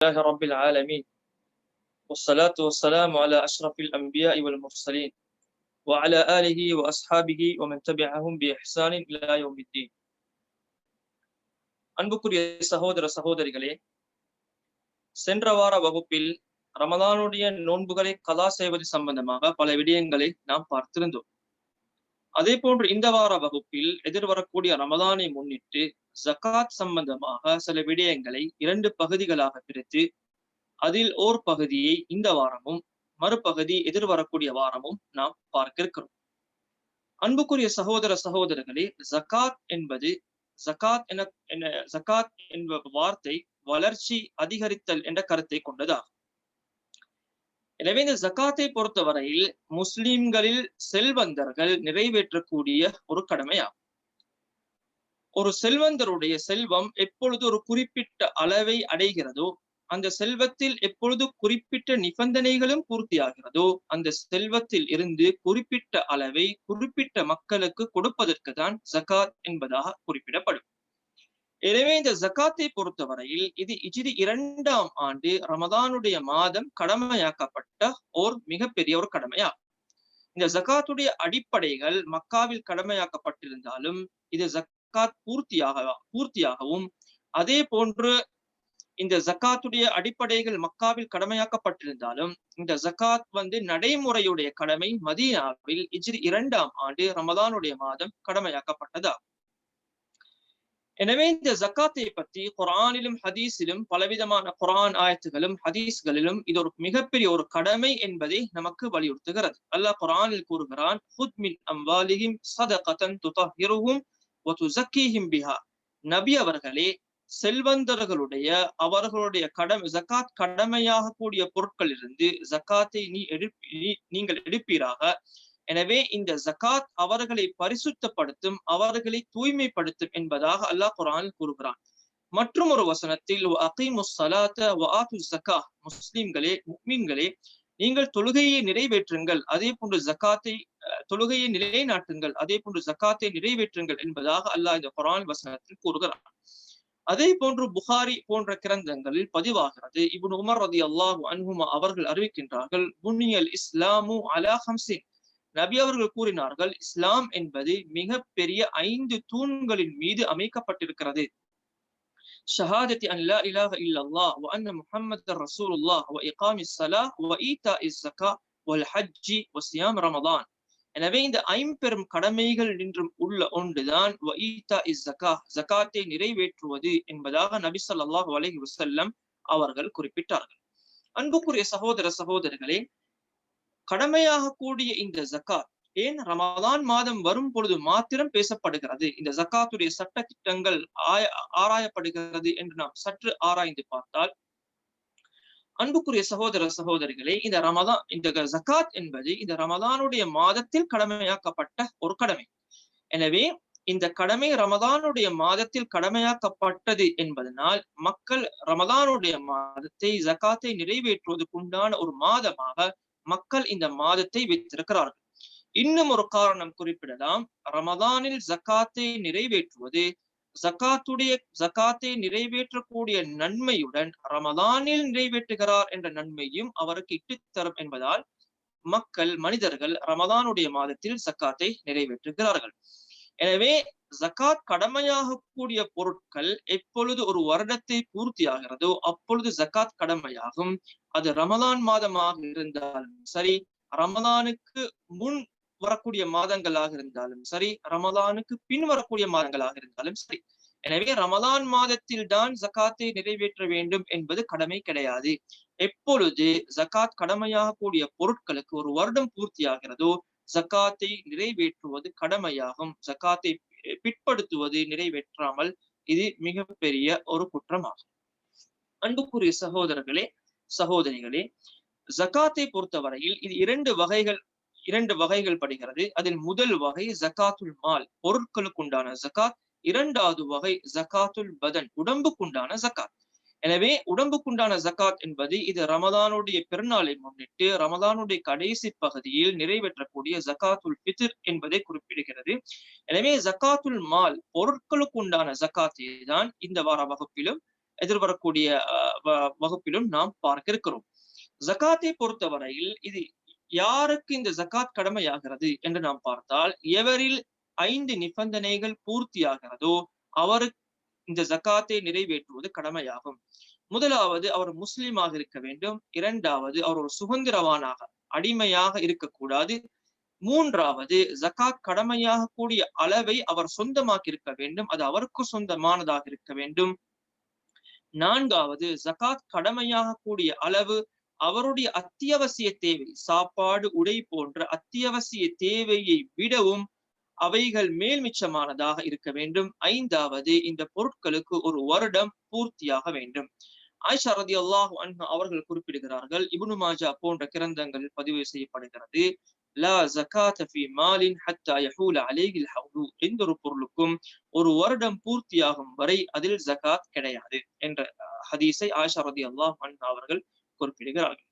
لله رب العالمين والصلاة والسلام على أشرف الأنبياء والمرسلين وعلى آله وأصحابه ومن تبعهم بإحسان إلى يوم الدين அன்புக்குரிய சகோதர சகோதரிகளே சென்ற வார வகுப்பில் ரமதானுடைய நோன்புகளை கலா செய்வது சம்பந்தமாக பல விடயங்களை நாம் பார்த்திருந்தோம் அதே போன்று இந்த வார வகுப்பில் எதிர்வரக்கூடிய ரமதானை முன்னிட்டு ஜகாத் சம்பந்தமாக சில விடயங்களை இரண்டு பகுதிகளாக பிரித்து அதில் ஓர் பகுதியை இந்த வாரமும் மறுபகுதி எதிர்வரக்கூடிய வாரமும் நாம் பார்க்க இருக்கிறோம் அன்புக்குரிய சகோதர சகோதரர்களே ஜகாத் என்பது ஜகாத் என ஜகாத் என்ப வார்த்தை வளர்ச்சி அதிகரித்தல் என்ற கருத்தை கொண்டதாகும். எனவே இந்த ஜக்காத்தை பொறுத்தவரையில் முஸ்லிம்களில் செல்வந்தர்கள் நிறைவேற்றக்கூடிய ஒரு கடமையாகும். ஒரு செல்வந்தருடைய செல்வம் எப்பொழுது ஒரு குறிப்பிட்ட அளவை அடைகிறதோ அந்த செல்வத்தில் எப்பொழுது குறிப்பிட்ட நிபந்தனைகளும் பூர்த்தியாகிறதோ அந்த செல்வத்தில் இருந்து குறிப்பிட்ட அளவை குறிப்பிட்ட மக்களுக்கு கொடுப்பதற்கு தான் ஜகாத் என்பதாக குறிப்பிடப்படும். எனவே இந்த ஜக்காத்தை பொறுத்தவரையில் இது இஜிரி இரண்டாம் ஆண்டு ரமதானுடைய மாதம் கடமையாக்கப்பட்ட ஓர் மிகப்பெரிய ஒரு கடமையாகும் இந்த ஜக்காத்துடைய அடிப்படைகள் மக்காவில் கடமையாக்கப்பட்டிருந்தாலும் இது ஜக்காத் பூர்த்தியாக பூர்த்தியாகவும் அதே போன்று இந்த ஜக்காத்துடைய அடிப்படைகள் மக்காவில் கடமையாக்கப்பட்டிருந்தாலும் இந்த ஜக்காத் வந்து நடைமுறையுடைய கடமை மதியாவில் இஜ்ரி இரண்டாம் ஆண்டு ரமதானுடைய மாதம் கடமையாக்கப்பட்டதாகும் எனவே இந்த ஜக்காத்தை பத்தி குரானிலும் ஹதீஸிலும் பலவிதமான குரான் ஆயத்துகளும் ஹதீஸ்களிலும் இது ஒரு மிகப்பெரிய ஒரு கடமை என்பதை நமக்கு வலியுறுத்துகிறது. அல்லாஹ் குரானில் கூறுகிறான் ஹுத் மின் அம்வாலிஹிம் சதகதன் துதஹிருஹும் பிஹா. நபி அவர்களே செல்வந்தர்களுடைய அவர்களுடைய கடமை ஜக்காத் கடமையாக கூடிய பொருட்களிலிருந்து ஜக்காத்தை நீ எடுப்பி நீங்கள் எடுப்பீராக எனவே இந்த ஜக்காத் அவர்களை பரிசுத்தப்படுத்தும் அவர்களை தூய்மைப்படுத்தும் என்பதாக அல்லாஹ் குரான் கூறுகிறான். மற்றும் ஒரு வசனத்தில் முஸ்லிம்களே முக்மீன்களே நீங்கள் தொழுகையை நிறைவேற்றுங்கள் அதே போன்று ஜக்காத்தை தொழுகையை நிலைநாட்டுங்கள் அதே போன்று ஜக்காத்தை நிறைவேற்றுங்கள் என்பதாக அல்லாஹ் இந்த குரான் வசனத்தில் கூறுகிறான். அதே போன்று புகாரி போன்ற கிரந்தங்களில் பதிவாகிறது. இபுன் உமர் ரதி அல்லாஹு அன்ஹுமா அவர்கள் அறிவிக்கின்றார்கள் புன்னியல் இஸ்லாமு அலா ஹம்சின் நபி அவர்கள் கூறினார்கள் இஸ்லாம் என்பது மிக பெரிய ஐந்து தூண்களின் மீது அமைக்கப்பட்டிருக்கிறது. ஷஹாதத்தி அன் லா இலாஹ இல்லல்லாஹ் வ அன்ன முஹம்மது ரசூலுல்லாஹ் வ இகாமி ஸலா வ ஈதா இஸ் ஸகா வல் ஹஜ்ஜி வ சியாம் ரமதான். எனவே இந்த ஐம்பெரும் கடமைகள் நின்றும் உள்ள ஒன்றுதான் வ ஈதா இஸ் ஸகா ஸகாத்தை நிறைவேற்றுவது என்பதாக நபி ஸல்லல்லாஹு அலைஹி வஸல்லம் அவர்கள் குறிப்பிட்டார்கள். அன்புக்குரிய சகோதர சகோதரர்களே கடமையாக கூடிய இந்த ஜக்காத் ஏன் ரமதான் மாதம் வரும் பொழுது மாத்திரம் பேசப்படுகிறது? இந்த ஜக்காத்துடைய சட்ட திட்டங்கள் ஆய ஆராயப்படுகிறது என்று நாம் சற்று ஆராய்ந்து பார்த்தால் அன்புக்குரிய சகோதர சகோதரிகளே இந்த ரமதான் இந்த ஜக்காத் என்பது இந்த ரமதானுடைய மாதத்தில் கடமையாக்கப்பட்ட ஒரு கடமை. எனவே இந்த கடமை ரமதானுடைய மாதத்தில் கடமையாக்கப்பட்டது என்பதனால் மக்கள் ரமதானுடைய மாதத்தை ஜக்காத்தை நிறைவேற்றுவதற்குண்டான ஒரு மாதமாக மக்கள் இந்த மாதத்தை வைத்திருக்கிறார்கள். இன்னும் ஒரு காரணம் குறிப்பிடலாம். ரமதானில் ஜக்காத்தை நிறைவேற்றுவது ஜக்காத்துடைய ஜக்காத்தை நிறைவேற்றக்கூடிய நன்மையுடன் ரமதானில் நிறைவேற்றுகிறார் என்ற நன்மையும் அவருக்கு இட்டுத்தரும் என்பதால் மக்கள் மனிதர்கள் ரமதானுடைய மாதத்தில் ஜக்காத்தை நிறைவேற்றுகிறார்கள். எனவே ஜக்காத் கடமையாகக்கூடிய பொருட்கள் எப்பொழுது ஒரு வருடத்தை பூர்த்தி ஆகிறதோ அப்பொழுது ஜக்காத் கடமையாகும். அது ரமலான் மாதமாக இருந்தாலும் சரி ரமலானுக்கு முன் வரக்கூடிய மாதங்களாக இருந்தாலும் சரி ரமலானுக்கு பின் வரக்கூடிய மாதங்களாக இருந்தாலும் சரி. எனவே ரமலான் மாதத்தில் தான் ஜக்காத்தை நிறைவேற்ற வேண்டும் என்பது கடமை கிடையாது. எப்பொழுது ஜக்காத் கடமையாக கூடிய பொருட்களுக்கு ஒரு வருடம் பூர்த்தியாகிறதோ ஜக்காத்தை நிறைவேற்றுவது கடமையாகும். ஜக்காத்தை பிற்படுத்துவது நிறைவேற்றாமல் இது மிகப்பெரிய ஒரு குற்றமாகும். அன்புக்குரிய சகோதரர்களே சகோதரிகளே ஜக்காத்தை பொறுத்தவரையில் இது இரண்டு வகைகள் இரண்டு வகைகள் படுகிறது. அதில் முதல் வகை ஜக்காத்துல் மால் பொருட்களுக்குண்டான ஜக்காத். இரண்டாவது வகை ஜக்காத்துல் பதன் உடம்புக்குண்டான ஜக்காத். எனவே உடம்புக்குண்டான ஜக்காத் என்பது இது ரமதானுடைய பெருநாளை முன்னிட்டு ரமதானுடைய கடைசி பகுதியில் நிறைவேற்றக்கூடிய ஜக்காத்துல் பித்ர் என்பதை குறிப்பிடுகிறது. எனவே ஜக்காத்துல் மால் பொருட்களுக்கு உண்டான ஜக்காத்தை தான் இந்த வார வகுப்பிலும் எதிர்வரக்கூடிய அஹ், வ- வகுப்பிலும் நாம் பார்க்க இருக்கிறோம் ஜகாத்தை பொறுத்தவரையில் இது யாருக்கு இந்த ஜகாத் கடமையாகிறது என்று நாம் பார்த்தால் எவரில் ஐந்து நிபந்தனைகள் பூர்த்தியாகிறதோ அவருக்கு இந்த ஜகாத்தை நிறைவேற்றுவது கடமையாகும். முதலாவது அவர் முஸ்லீமாக இருக்க வேண்டும். இரண்டாவது அவர் ஒரு சுதந்திரவானாக அடிமையாக இருக்கக்கூடாது. மூன்றாவது ஜகாத் கடமையாக கூடிய அளவை அவர் சொந்தமாக்கி இருக்க வேண்டும். அது அவருக்கு சொந்தமானதாக இருக்க வேண்டும். நான்காவது ஜகாத் கடமையாக கூடிய அளவு அவருடைய அத்தியாவசிய தேவை. சாப்பாடு உடை போன்ற அத்தியாவசிய தேவையை விடவும் அவைகள் மேல் மிச்சமானதாக இருக்க வேண்டும். ஐந்தாவது இந்த பொருட்களுக்கு ஒரு வருடம் பூர்த்தியாக வேண்டும். ஆயிஷா ரதி அல்லாஹ் அவர்கள் குறிப்பிடுகிறார்கள் இபுனு மாஜா போன்ற கிரந்தங்களில் பதிவு செய்யப்படுகிறது. லா மாலின் ஹத்தா ஹவுலு. எந்த ஒரு பொருளுக்கும் ஒரு வருடம் பூர்த்தியாகும் வரை அதில் ஜகாத் கிடையாது என்ற அஹ், ஹதீஸை ஆயிஷா ரதி அல்லாஹ் அவர்கள் குறிப்பிடுகிறார்கள்.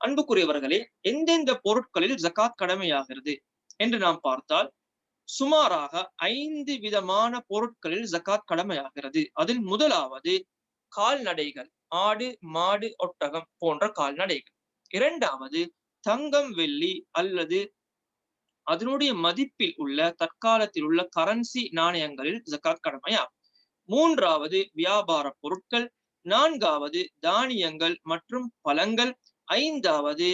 அன்புக்குரியவர்களே எந்தெந்த பொருட்களில் ஜகாத் கடமையாகிறது என்று நாம் பார்த்தால் சுமாராக ஐந்து விதமான பொருட்களில் ஜக்காத் கடமையாகிறது. அதில் முதலாவது கால்நடைகள் ஆடு மாடு ஒட்டகம் போன்ற கால்நடைகள். இரண்டாவது தங்கம் வெள்ளி அல்லது அதனுடைய மதிப்பில் உள்ள தற்காலத்தில் உள்ள கரன்சி நாணயங்களில் ஜக்காத் கடமையாகும். மூன்றாவது வியாபார பொருட்கள் நான்காவது தானியங்கள் மற்றும் பழங்கள் ஐந்தாவது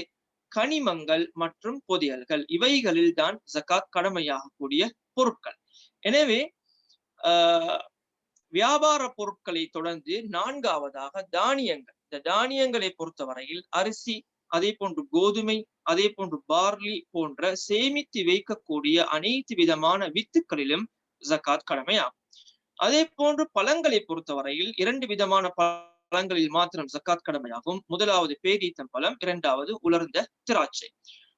கனிமங்கள் மற்றும் பொதியல்கள். இவைகளில் தான் ஜக்காத் கடமையாகக்கூடிய பொருட்கள். எனவே வியாபார பொருட்களை தொடர்ந்து நான்காவதாக தானியங்கள். இந்த தானியங்களை பொறுத்தவரையில் அரிசி அதே போன்று கோதுமை அதே போன்று பார்லி போன்ற சேமித்து வைக்கக்கூடிய அனைத்து விதமான வித்துக்களிலும் ஜகாத் கடமையாகும். அதே போன்று பழங்களை பொறுத்தவரையில் இரண்டு விதமான பழங்களில் மாத்திரம் ஜக்காத் கடமையாகும். முதலாவது பேரீத்தம் பழம் இரண்டாவது உலர்ந்த திராட்சை.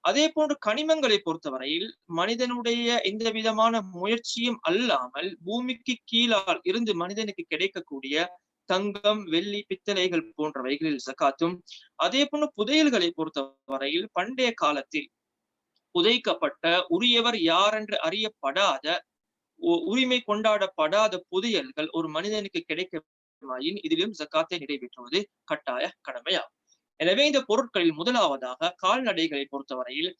அதே போன்று கனிமங்களை பொறுத்தவரையில் மனிதனுடைய எந்த விதமான முயற்சியும் அல்லாமல் பூமிக்கு கீழால் இருந்து மனிதனுக்கு கிடைக்கக்கூடிய தங்கம் வெள்ளி பித்தளைகள் போன்றவைகளில் ஜக்காத்தும் அதே போன்று புதையல்களை பொறுத்தவரையில் பண்டைய காலத்தில் புதைக்கப்பட்ட உரியவர் யார் என்று அறியப்படாத உ- உரிமை கொண்டாடப்படாத புதையல்கள் ஒரு மனிதனுக்கு கிடைக்க மாயின் இதிலும் ஜக்காத்தை நிறைவேற்றுவது கட்டாய கடமையாகும். எனவே இந்த பொருட்களில் முதலாவதாக கால்நடைகளை பொறுத்தவரையில்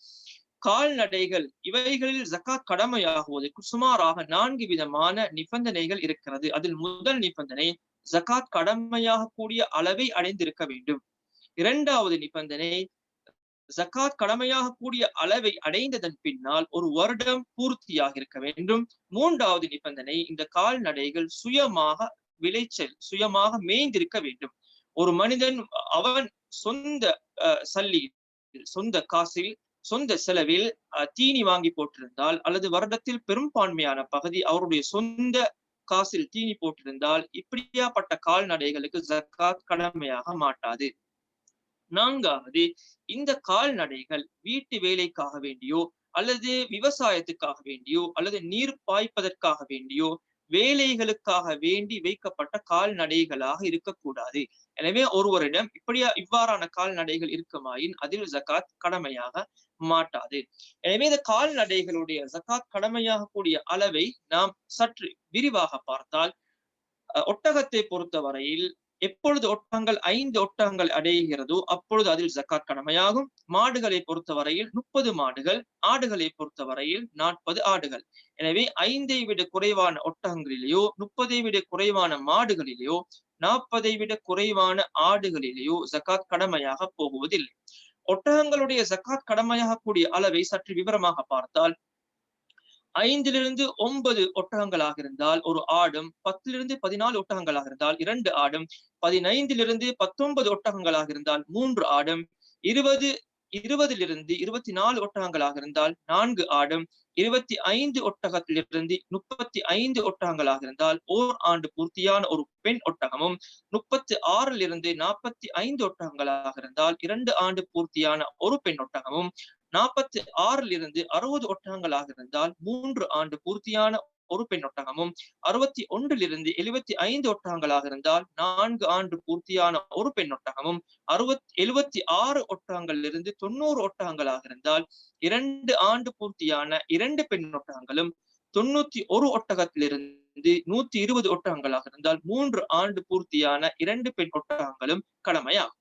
கால்நடைகள் இவைகளில் ஜக்காத் கடமையாகுவதற்கு சுமாராக நான்கு விதமான நிபந்தனைகள் இருக்கிறது. அதில் முதல் நிபந்தனை ஜக்காத் கடமையாக கூடிய அளவை அடைந்திருக்க வேண்டும். இரண்டாவது நிபந்தனை ஜக்காத் கடமையாக கூடிய அளவை அடைந்ததன் பின்னால் ஒரு வருடம் பூர்த்தியாக இருக்க வேண்டும். மூன்றாவது நிபந்தனை இந்த கால்நடைகள் சுயமாக விளைச்சல் சுயமாக மேய்ந்திருக்க வேண்டும். ஒரு மனிதன் அவன் சொந்த சல்லியில் சொந்த காசில் சொந்த செலவில் அஹ், தீனி வாங்கி போட்டிருந்தால் அல்லது வருடத்தில் பெரும்பான்மையான பகுதி அவருடைய சொந்த காசில் தீனி போட்டிருந்தால் இப்படியாப்பட்ட கால்நடைகளுக்கு ஜக்காத் கடமையாக மாட்டாது. நான்காவது இந்த கால்நடைகள் வீட்டு வேலைக்காக வேண்டியோ அல்லது விவசாயத்துக்காக வேண்டியோ அல்லது நீர் பாய்ப்பதற்காக வேண்டியோ வேலைகளுக்காக வேண்டி வைக்கப்பட்ட கால்நடைகளாக இருக்கக்கூடாது. எனவே ஒருவரிடம் இப்படியா இவ்வாறான கால்நடைகள் இருக்குமாயின் அதில் ஜகாத் கடமையாக மாட்டாது. எனவே இந்த கால்நடைகளுடைய ஜகாத் கடமையாக கூடிய அளவை நாம் சற்று விரிவாக பார்த்தால் அஹ், ஒட்டகத்தை பொறுத்தவரையில் எப்பொழுது ஒட்டகங்கள் ஐந்து ஒட்டகங்கள் அடைகிறதோ அப்பொழுது அதில் ஜக்காத் கடமையாகும். மாடுகளை பொறுத்தவரையில் முப்பது மாடுகள் ஆடுகளை பொறுத்தவரையில் நாற்பது ஆடுகள். எனவே ஐந்தை விட குறைவான ஒட்டகங்களிலேயோ முப்பதை விட குறைவான மாடுகளிலேயோ நாற்பதை விட குறைவான ஆடுகளிலேயோ ஜக்காத் கடமையாக போகுவதில்லை. ஒட்டகங்களுடைய ஜக்காத் கடமையாக கூடிய அளவை சற்று விவரமாக பார்த்தால் ஐந்திலிருந்து ஒன்பது ஒட்டகங்களாக இருந்தால் ஒரு ஆடும் பத்திலிருந்து பதினாலு ஒட்டகங்களாக இருந்தால் இரண்டு ஆடும் பதினைந்திலிருந்து பத்தொன்பது ஒட்டகங்களாக இருந்தால் மூன்று ஆடும் இருபது இருபதிலிருந்து இருபத்தி நாலு ஒட்டகங்களாக இருந்தால் நான்கு ஆடும் இருபத்தி ஐந்து ஒட்டகத்திலிருந்து முப்பத்தி ஐந்து ஒட்டகங்களாக இருந்தால் ஓர் ஆண்டு பூர்த்தியான ஒரு பெண் ஒட்டகமும் முப்பத்தி ஆறிலிருந்து நாற்பத்தி ஐந்து ஒட்டகங்களாக இருந்தால் இரண்டு ஆண்டு பூர்த்தியான ஒரு பெண் ஒட்டகமும் நாற்பத்தி ஆறிலிருந்து அறுபது ஒட்டகங்களாக இருந்தால் மூன்று ஆண்டு பூர்த்தியான ஒரு பெண் ஒட்டகமும் அறுபத்தி ஒன்றிலிருந்து எழுபத்தி ஐந்து ஒட்டகங்களாக இருந்தால் நான்கு ஆண்டு பூர்த்தியான ஒரு பெண் ஒட்டகமும் அறுபத்தி எழுபத்தி ஆறு ஒட்டகங்களிலிருந்து தொண்ணூறு ஒட்டகங்களாக இருந்தால் இரண்டு ஆண்டு பூர்த்தியான இரண்டு பெண் ஒட்டகங்களும் தொண்ணூத்தி ஒரு ஒட்டகத்திலிருந்து நூத்தி இருபது ஒட்டகங்களாக இருந்தால் மூன்று ஆண்டு பூர்த்தியான இரண்டு பெண் ஒட்டகங்களும் கடமையாகும்.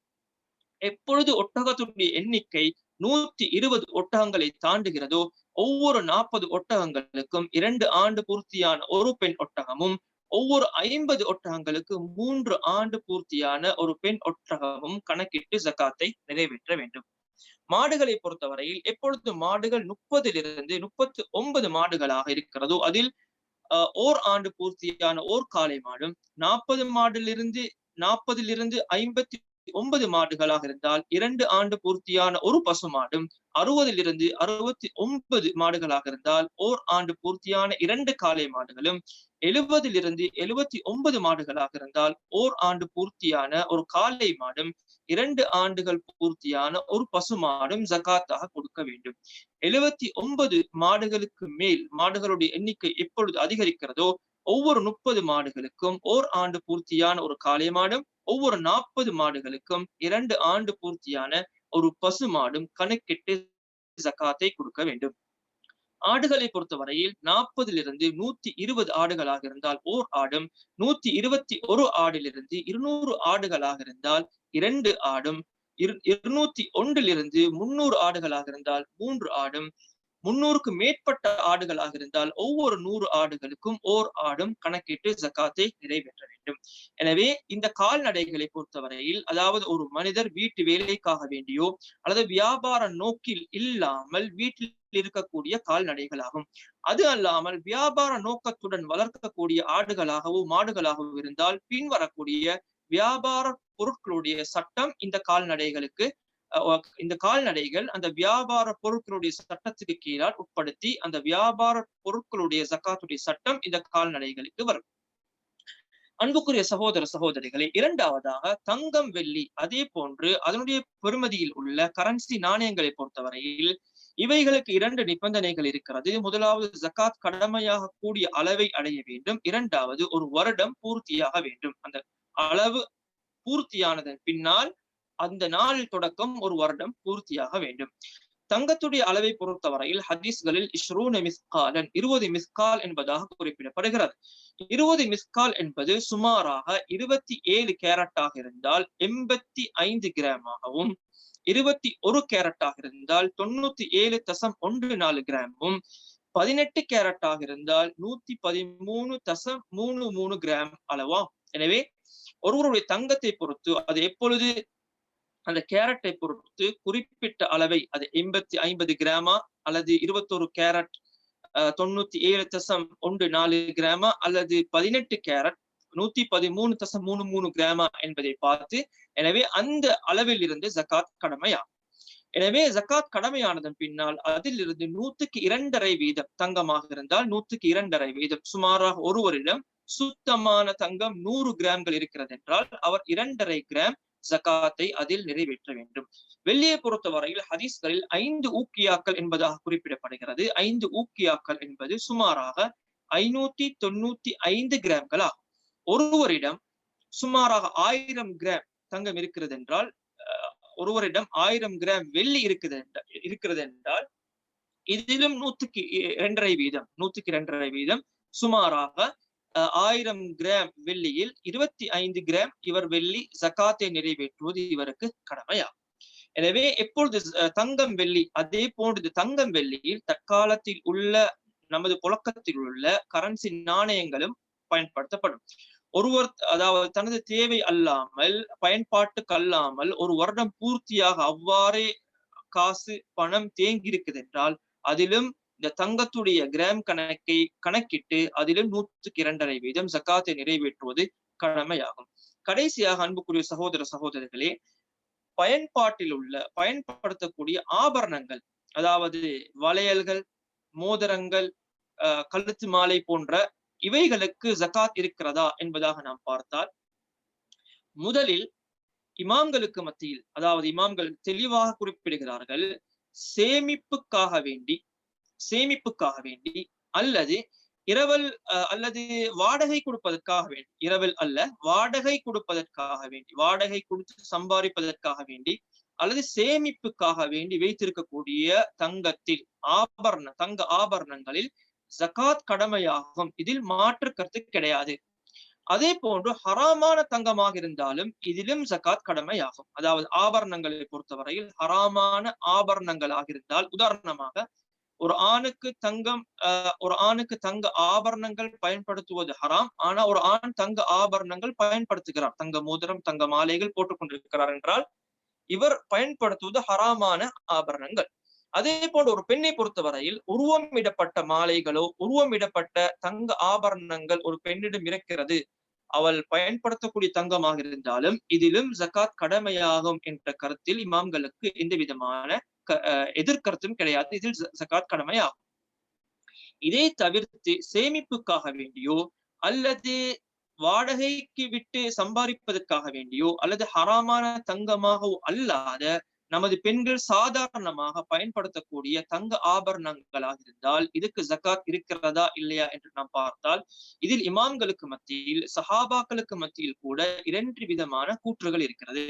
எப்பொழுது ஒட்டகத்துடைய எண்ணிக்கை நூத்தி இருபது ஒட்டகங்களை தாண்டுகிறதோ ஒவ்வொரு நாற்பது ஒட்டகங்களுக்கும் இரண்டு ஆண்டு பூர்த்தியான ஒரு பெண் ஒட்டகமும் ஒவ்வொரு ஐம்பது ஒட்டகங்களுக்கு மூன்று ஆண்டு பூர்த்தியான ஒரு பெண் ஒட்டகமும் கணக்கிட்டு ஜக்காத்தை நிறைவேற்ற வேண்டும். மாடுகளை பொறுத்தவரையில் எப்பொழுது மாடுகள் முப்பதிலிருந்து முப்பத்தி ஒன்பது மாடுகளாக இருக்கிறதோ அதில் ஓர் ஆண்டு பூர்த்தியான ஓர் காலை மாடும் நாற்பது மாடிலிருந்து நாற்பதிலிருந்து ஐம்பத்தி ஒன்பது மாடுகளாக இருந்தால் இரண்டு ஆண்டு பூர்த்தியான ஒரு பசு மாடும் அறுபதிலிருந்து அறுபத்தி ஒன்பது மாடுகளாக இருந்தால் ஓர் ஆண்டு பூர்த்தியான இரண்டு காளை மாடுகளும் எழுபதிலிருந்து எழுபத்தி ஒன்பது மாடுகளாக இருந்தால் ஓர் ஆண்டு பூர்த்தியான ஒரு காளை மாடும் இரண்டு ஆண்டுகள் பூர்த்தியான ஒரு பசு மாடும் ஜகாத்தாக கொடுக்க வேண்டும். எழுபத்தி ஒன்பது மாடுகளுக்கு மேல் மாடுகளுடைய எண்ணிக்கை எப்பொழுது அதிகரிக்கிறதோ ஒவ்வொரு முப்பது மாடுகளுக்கும் ஓர் ஆண்டு பூர்த்தியான ஒரு காளை மாடும் ஒவ்வொரு நாற்பது மாடுகளுக்கும் இரண்டு ஆண்டு பூர்த்தியான ஒரு பசு மாடும் கணக்கிட்டு ஜக்காத்தை கொடுக்க வேண்டும். ஆடுகளை பொறுத்தவரையில் நாற்பதிலிருந்து நூத்தி இருபது ஆடுகளாக இருந்தால் ஓர் ஆடும் நூத்தி இருபத்தி ஒரு ஆடிலிருந்து இருநூறு ஆடுகளாக இருந்தால் இரண்டு ஆடும் இருநூத்தி ஒன்றிலிருந்து முன்னூறு ஆடுகளாக இருந்தால் மூன்று ஆடும் முன்னூறுக்கு மேற்பட்ட ஆடுகளாக இருந்தால் ஒவ்வொரு நூறு ஆடுகளுக்கும் ஓர் ஆடும் கணக்கிட்டு ஜக்காத்தை நிறைவேற்ற வேண்டும். எனவே இந்த கால்நடைகளை பொறுத்தவரையில் அதாவது ஒரு மனிதர் வீட்டு வேலைக்காக வேண்டியோ அல்லது வியாபார நோக்கில் இல்லாமல் வீட்டில் இருக்கக்கூடிய கால்நடைகளாகும். அது அல்லாமல் வியாபார நோக்கத்துடன் வளர்க்கக்கூடிய ஆடுகளாகவோ மாடுகளாகவோ இருந்தால் பின்வரக்கூடிய வியாபார பொருட்களுடைய சட்டம் இந்த கால்நடைகளுக்கு இந்த கால்நடைகள் அந்த வியாபார பொருட்களுடைய சட்டத்துக்கு கீழால் உட்படுத்தி அந்த வியாபார பொருட்களுடைய ஜக்காத்துடைய சட்டம் இந்த கால்நடைகளுக்கு வரும். அன்புக்குரிய சகோதர சகோதரிகளை இரண்டாவதாக தங்கம் வெள்ளி அதே போன்று அதனுடைய பெருமதியில் உள்ள கரன்சி நாணயங்களை பொறுத்தவரையில் இவைகளுக்கு இரண்டு நிபந்தனைகள் இருக்கிறது. முதலாவது ஜக்காத் கடமையாக கூடிய அளவை அடைய வேண்டும். இரண்டாவது ஒரு வருடம் பூர்த்தியாக வேண்டும். அந்த அளவு பூர்த்தியானதன் பின்னால் அந்த நாளில் தொடக்கம் ஒரு வருடம் பூர்த்தியாக வேண்டும். தங்கத்துடைய அளவை பொறுத்தவரையில் ஹதீஸ்களில் இஷ்ரூன மிஸ்காலன் இருபது மிஸ்கால் என்பதாக குறிப்பிடப்படுகிறது. இருபது மிஸ்கால் என்பது சுமாராக இருபத்தி ஏழு கேரட்டாக இருந்தால் எண்பத்தி ஐந்து கிராமாகவும் இருபத்தி ஒரு கேரட்டாக இருந்தால் தொண்ணூத்தி ஏழு தசம் ஒன்று நாலு கிராமும் பதினெட்டு கேரட்டாக இருந்தால் நூத்தி பதிமூணு தசம் மூணு மூணு கிராம் அளவா எனவே ஒருவருடைய தங்கத்தை பொறுத்து அது எப்பொழுது அந்த கேரட்டை பொறுத்து குறிப்பிட்ட அளவை அது எண்பத்தி ஐம்பது கிராமா அல்லது இருபத்தொரு கேரட் தொண்ணூத்தி ஏழு தசம் ஒன்று நாலு கிராமா அல்லது பதினெட்டு கேரட் நூத்தி பதிமூணு தசம் மூணு மூணு கிராமா என்பதை பார்த்து எனவே அந்த அளவில் இருந்து ஜக்காத் கடமையாகும். எனவே ஜக்காத் கடமையானதன் பின்னால் அதிலிருந்து நூத்துக்கு இரண்டரை வீதம் தங்கமாக இருந்தால் நூத்துக்கு இரண்டரை வீதம் சுமாராக ஒருவரிடம் சுத்தமான தங்கம் நூறு கிராம்கள் இருக்கிறது என்றால் அவர் இரண்டரை கிராம் ஜக்காத்தை அதில் நிறைவேற்ற வேண்டும். வெள்ளியை பொறுத்தவரையில் ஹதீஸ்களில் ஐந்து ஊக்கியாக்கள் என்பதாக குறிப்பிடப்படுகிறது. ஐந்து ஊக்கியாக்கள் என்பது சுமாராக ஐநூத்தி தொண்ணூத்தி ஐந்து கிராம்கள் ஆகும் ஒருவரிடம் சுமாராக ஆயிரம் கிராம் தங்கம் இருக்கிறது என்றால் ஒருவரிடம் ஆயிரம் கிராம் வெள்ளி இருக்குது இருக்கிறது என்றால் இதிலும் நூத்துக்கு இரண்டரை வீதம் நூத்துக்கு இரண்டரை வீதம் சுமாராக ஆயிரம் கிராம் வெள்ளியில் இருபத்தி ஐந்து கிராம் இவர் வெள்ளி ஜக்காத்தை நிறைவேற்றுவது இவருக்கு கடமையாகும் எனவே எப்பொழுது தங்கம் வெள்ளி அதே போன்றது தங்கம் வெள்ளியில் தற்காலத்தில் உள்ள நமது புழக்கத்தில் உள்ள கரன்சி நாணயங்களும் பயன்படுத்தப்படும். ஒருவர் அதாவது தனது தேவை அல்லாமல் பயன்பாட்டுக்கு அல்லாமல் ஒரு வருடம் பூர்த்தியாக அவ்வாறே காசு பணம் தேங்கி இருக்குது என்றால் அதிலும் இந்த தங்கத்துடைய கிராம் கணக்கை கணக்கிட்டு அதிலும் நூற்றுக்கு இரண்டரை வீதம் ஜக்காத்தை நிறைவேற்றுவது கடமையாகும். கடைசியாக அன்புக்குரிய சகோதர சகோதரர்களே பயன்பாட்டில் உள்ள பயன்படுத்தக்கூடிய ஆபரணங்கள் அதாவது வளையல்கள் மோதிரங்கள் கழுத்து மாலை போன்ற இவைகளுக்கு ஜக்காத் இருக்கிறதா என்பதாக நாம் பார்த்தால் முதலில் இமாம்களுக்கு மத்தியில் அதாவது இமாம்கள் தெளிவாக குறிப்பிடுகிறார்கள் சேமிப்புக்காக வேண்டி சேமிப்புக்காக வேண்டி அல்லது இரவல் அல்லது வாடகை கொடுப்பதற்காக வேண்டி இரவல் அல்ல வாடகை கொடுப்பதற்காக வேண்டி வாடகை கொடுத்து சம்பாதிப்பதற்காக வேண்டி அல்லது சேமிப்புக்காக வேண்டி வைத்திருக்கக்கூடிய தங்கத்தில் ஆபரண தங்க ஆபரணங்களில் ஜகாத் கடமையாகும். இதில் மாற்று கருத்து கிடையாது. அதே போன்று ஹராமான தங்கமாக இருந்தாலும் இதிலும் ஜகாத் கடமையாகும். அதாவது ஆபரணங்களை பொறுத்தவரையில் ஹராமான ஆபரணங்களாக இருந்தால் உதாரணமாக ஒரு ஆணுக்கு தங்கம் ஒரு ஆணுக்கு தங்க ஆபரணங்கள் பயன்படுத்துவது ஹராம். ஆனா ஒரு ஆண் தங்க ஆபரணங்கள் பயன்படுத்துகிறார். தங்க மோதிரம் தங்க மாலைகள் போட்டுக் கொண்டிருக்கிறார் என்றால் இவர் பயன்படுத்துவது ஹராமான ஆபரணங்கள். அதே போன்ற ஒரு பெண்ணை பொறுத்தவரையில் உருவமிடப்பட்ட மாலைகளோ உருவம் இடப்பட்ட தங்க ஆபரணங்கள் ஒரு பெண்ணிடம் இருக்கிறது. அவள் பயன்படுத்தக்கூடிய தங்கமாக இருந்தாலும் இதிலும் ஜக்காத் கடமையாகும் என்ற கருத்தில் இமாம்களுக்கு எந்த விதமான எதிர்கருத்தும் கிடையாது. இதில் ஜக்காத் கடமையாகும் இதை தவிர்த்து சேமிப்புக்காக வேண்டியோ அல்லது வாடகைக்கு விட்டு சம்பாதிப்பதற்காக வேண்டியோ அல்லது ஹராமான தங்கமாகவோ அல்லாத நமது பெண்கள் சாதாரணமாக பயன்படுத்தக்கூடிய தங்க ஆபரணங்களாக இருந்தால் இதுக்கு ஜக்காத் இருக்கிறதா இல்லையா என்று நாம் பார்த்தால் இதில் இமாம்களுக்கு மத்தியில் சஹாபாக்களுக்கு மத்தியில் கூட இரண்டு விதமான கூற்றுகள் இருக்கிறது.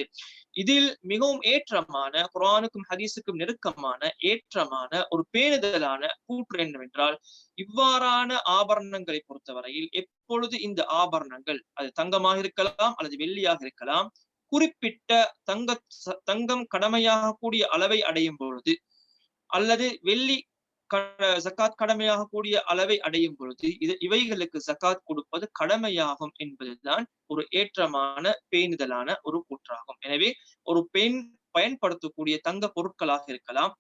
இதில் மிகவும் ஏற்றமான குரானுக்கும் ஹதீஸுக்கும் நெருக்கமான ஏற்றமான ஒரு பேணுதலான கூற்று என்னவென்றால் இவ்வாறான ஆபரணங்களை பொறுத்தவரையில் எப்பொழுது இந்த ஆபரணங்கள் அது தங்கமாக இருக்கலாம் அல்லது வெள்ளியாக இருக்கலாம் குறிப்பிட்ட தங்க தங்கம் கடமையாக கூடிய அளவை அடையும் பொழுது அல்லது வெள்ளி சக்காத் கடமையாக கூடிய அளவை அடையும் பொழுது இது இவைகளுக்கு சக்காத் கொடுப்பது கடமையாகும் என்பதுதான் ஒரு ஏற்றமான பேணுதலான ஒரு கூற்றாகும். எனவே ஒரு பெண் பயன்படுத்தக்கூடிய தங்க பொருட்களாக இருக்கலாம்.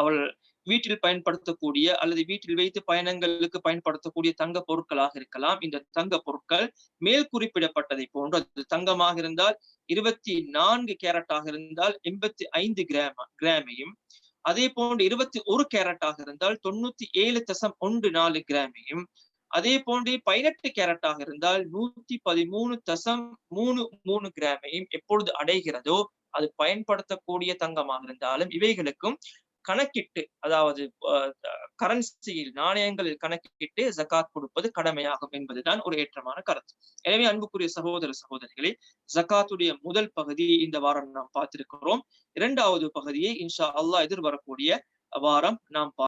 அவள் வீட்டில் பயன்படுத்தக்கூடிய அல்லது வீட்டில் வைத்து பயணங்களுக்கு பயன்படுத்தக்கூடிய தங்க பொருட்களாக இருக்கலாம். இந்த தங்க பொருட்கள் மேல் குறிப்பிடப்பட்டதை போன்று அது தங்கமாக இருந்தால் இருபத்தி நான்கு கேரட்டாக இருந்தால் எண்பத்தி ஐந்து கிராம கிராமையும் அதே போன்று இருபத்தி ஒரு கேரட்டாக இருந்தால் தொண்ணூத்தி ஏழு தசம் ஒன்று நாலு கிராமையும் அதே போன்று பதினெட்டு கேரட்டாக இருந்தால் நூத்தி பதிமூணு தசம் மூணு மூணு கிராமையும் எப்பொழுது அடைகிறதோ அது பயன்படுத்தக்கூடிய தங்கமாக இருந்தாலும் இவைகளுக்கும் கணக்கிட்டு அதாவது கரன்சியில் நாணயங்களில் கணக்கிட்டு ஜக்காத் கொடுப்பது கடமையாகும் என்பதுதான் ஒரு ஏற்றமான கருத்து. எனவே அன்புக்குரிய சகோதர சகோதரிகளே ஜக்காத்துடைய முதல் பகுதியை இந்த வாரம் நாம் பார்த்திருக்கிறோம். இரண்டாவது பகுதியை இன்ஷா அல்லாஹ் எதிர்வரக்கூடிய வாரம் நாம்